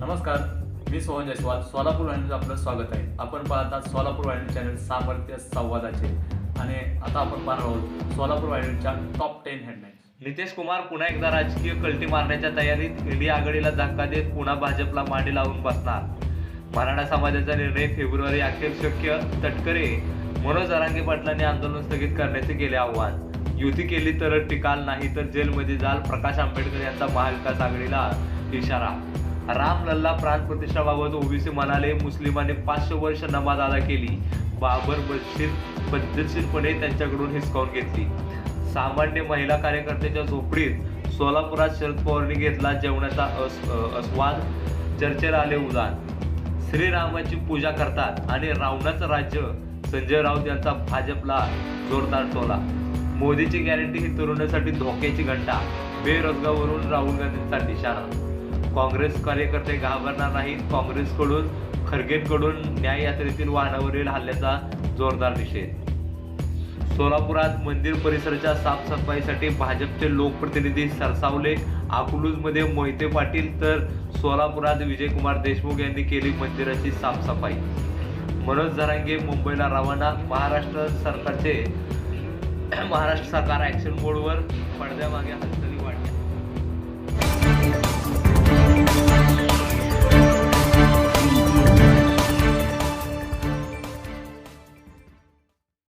नमस्कार मी सोहन जयस्वाल सोलापूर वाहिनीचं आपलं स्वागत आहे. आपण पाहतात सोलापूर वाहिनी चॅनल सामर्थ्य संवादाचे. आणि आता आपण पाहणार आहोत सोलापूर वाहिनीच्या top ten headlines Nitesh Kumar पुन्हा एकदा राजकीय कलटी मारण्याच्या तयारीत इंडिया आघाडीला धक्का देत पुन्हा भाजपला मांडी लावून बसणार. मराठा समाजाचा निर्णय फेब्रुवारी अखेर शक्य तटकरे. मनोज अरांगे पाटलांनी आंदोलन स्थगित करण्याचे केले आव्हान. युती केली तर टिकाल नाही तर जेलमध्ये जाल प्रकाश आंबेडकर यांचा महाविकास आघाडीला इशारा. राम लल्ला प्राण प्रतिष्ठाबाबत ओबीसी म्हणाले मुस्लिमांनी पाचशे वर्ष नमाज अदा केली. बाबर बशीर पद्धतशीरपणे त्यांच्याकडून हिसकावून घेतली. सामान्य महिला कार्यकर्त्याच्या झोपडीत सोलापुरात शरद पवारांनी घेतला जेवणाचा अस अस्वाद. चर्चेला आले उदान श्रीरामाची पूजा करतात आणि रावणाचं राज्य संजय राऊत यांचा भाजपला जोरदार टोला. मोदीची गॅरंटी ही तरुणासाठी धोक्याची घंटा. बेरोजगारवरून राहुल गांधींचा निशाणा. काँग्रेस कार्यकर्ते घाबरणार नाहीत. काँग्रेसकडून खरगेंकडून न्याय यात्रेतील वाहनावरील हल्ल्याचा जोरदार निषेध. सोलापुरात मंदिर परिसराच्या साफसफाईसाठी भाजपचे लोकप्रतिनिधी सरसावले. अकलूजमध्ये मोहिते पाटील तर सोलापुरात विजयकुमार देशमुख यांनी केली मंदिराची साफसफाई. मनोज झरांगे मुंबईला रवाना. महाराष्ट्र सरकारचे महाराष्ट्र सरकार ॲक्शन मोडवर पडद्यामागे हलत